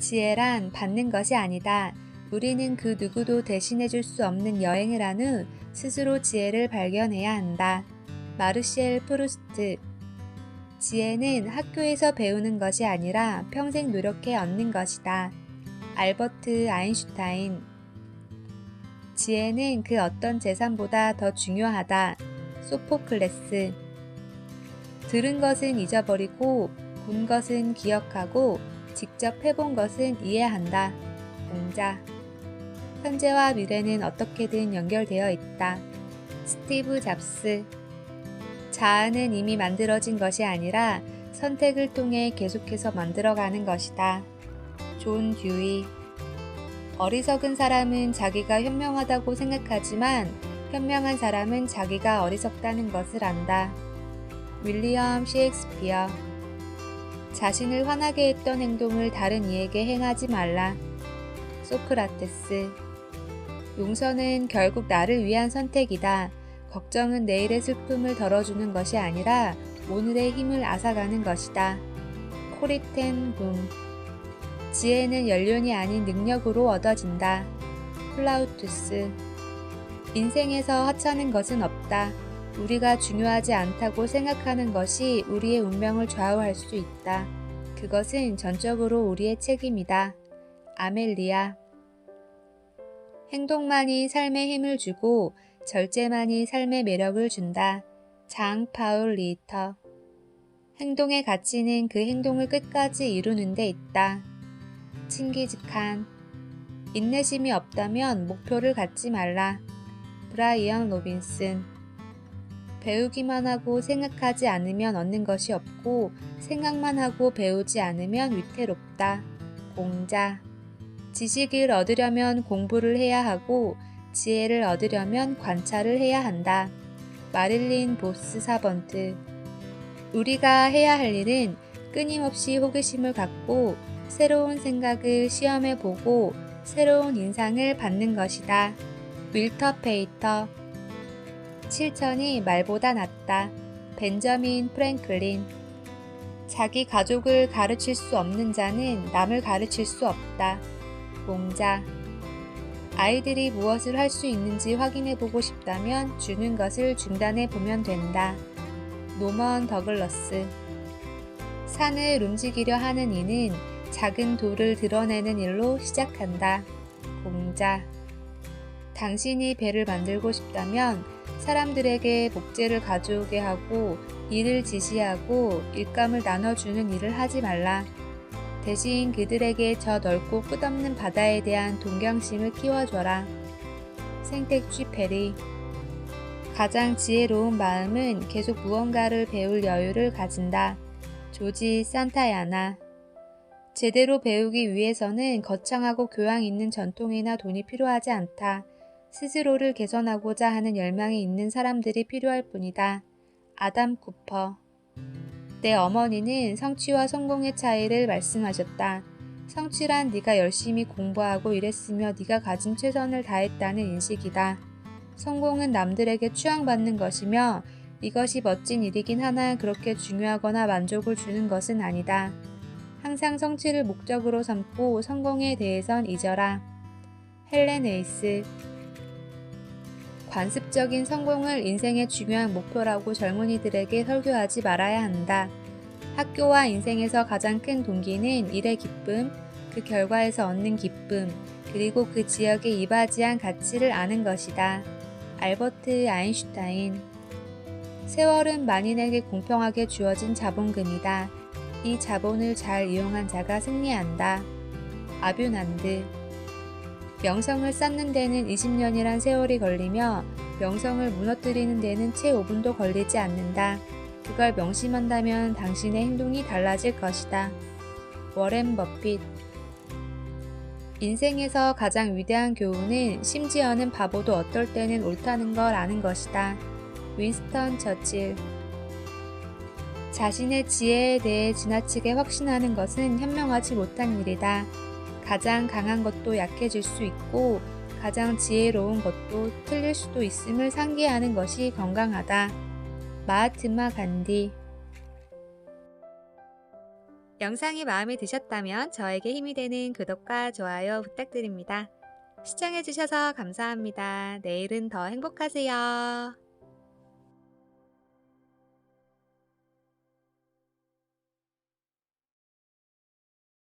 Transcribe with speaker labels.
Speaker 1: 지혜란 받는 것이 아니다. 우리는 그 누구도 대신해 줄 수 없는 여행을 한 후 스스로 지혜를 발견해야 한다. 마르셀 프루스트 지혜는 학교에서 배우는 것이 아니라 평생 노력해 얻는 것이다. 알버트 아인슈타인 지혜는 그 어떤 재산보다 더 중요하다. 소포클레스 들은 것은 잊어버리고 본 것은 기억하고 직접 해본 것은 이해한다. 공자 현재와 미래는 어떻게든 연결되어 있다. 스티브 잡스 자아는 이미 만들어진 것이 아니라 선택을 통해 계속해서 만들어가는 것이다. 존 듀이 어리석은 사람은 자기가 현명하다고 생각하지만 현명한 사람은 자기가 어리석다는 것을 안다. 윌리엄 셰익스피어 자신을 화나게 했던 행동을 다른 이에게 행하지 말라. 소크라테스 용서는 결국 나를 위한 선택이다. 걱정은 내일의 슬픔을 덜어주는 것이 아니라 오늘의 힘을 앗아가는 것이다. 코리텐 붐 지혜는 연륜이 아닌 능력으로 얻어진다. 플라우투스 인생에서 하찮은 것은 없다. 우리가 중요하지 않다고 생각하는 것이 우리의 운명을 좌우할 수 있다. 그것은 전적으로 우리의 책임이다. 아멜리아 행동만이 삶에 힘을 주고 절제만이 삶의 매력을 준다. 장 파울 리터 행동의 가치는 그 행동을 끝까지 이루는 데 있다. 칭기즈칸 인내심이 없다면 목표를 갖지 말라. 브라이언 로빈슨 배우기만 하고 생각하지 않으면 얻는 것이 없고 생각만 하고 배우지 않으면 위태롭다. 공자 지식을 얻으려면 공부를 해야 하고 지혜를 얻으려면 관찰을 해야 한다. 마릴린 보스 사번트 우리가 해야 할 일은 끊임없이 호기심을 갖고 새로운 생각을 시험해 보고 새로운 인상을 받는 것이다. 윌터 페이터 실천이 말보다 낫다. 벤저민 프랭클린 자기 가족을 가르칠 수 없는 자는 남을 가르칠 수 없다. 공자 아이들이 무엇을 할 수 있는지 확인해 보고 싶다면 주는 것을 중단해 보면 된다. 노먼 더글러스 산을 움직이려 하는 이는 작은 돌을 드러내는 일로 시작한다. 공자 당신이 배를 만들고 싶다면 사람들에게 목재를 가져오게 하고 일을 지시하고 일감을 나눠주는 일을 하지 말라. 대신 그들에게 저 넓고 끝없는 바다에 대한 동경심을 키워줘라. 생택쥐 페리 가장 지혜로운 마음은 계속 무언가를 배울 여유를 가진다. 조지 산타야나 제대로 배우기 위해서는 거창하고 교양 있는 전통이나 돈이 필요하지 않다. 스스로를 개선하고자 하는 열망이 있는 사람들이 필요할 뿐이다. 아담 쿠퍼 내 어머니는 성취와 성공의 차이를 말씀하셨다. 성취란 네가 열심히 공부하고 일했으며 네가 가진 최선을 다했다는 인식이다. 성공은 남들에게 추앙받는 것이며 이것이 멋진 일이긴 하나 그렇게 중요하거나 만족을 주는 것은 아니다. 항상 성취를 목적으로 삼고 성공에 대해선 잊어라. 헬렌 에이스 관습적인 성공을 인생의 중요한 목표라고 젊은이들에게 설교하지 말아야 한다. 학교와 인생에서 가장 큰 동기는 일의 기쁨, 그 결과에서 얻는 기쁨, 그리고 그 지역에 이바지한 가치를 아는 것이다. 알버트 아인슈타인 세월은 만인에게 공평하게 주어진 자본금이다. 이 자본을 잘 이용한 자가 승리한다. 아뷰난드 명성을 쌓는 데는 20년이란 세월이 걸리며 명성을 무너뜨리는 데는 채 5분도 걸리지 않는다. 그걸 명심한다면 당신의 행동이 달라질 것이다. 워렌 버핏 인생에서 가장 위대한 교훈은 심지어는 바보도 어떨 때는 옳다는 걸 아는 것이다. 윈스턴 처칠 자신의 지혜에 대해 지나치게 확신하는 것은 현명하지 못한 일이다. 가장 강한 것도 약해질 수 있고 가장 지혜로운 것도 틀릴 수도 있음을 상기하는 것이 건강하다. 마하트마 간디 영상이 마음에 드셨다면 저에게 힘이 되는 구독과 좋아요 부탁드립니다. 시청해주셔서 감사합니다. 내일은 더 행복하세요.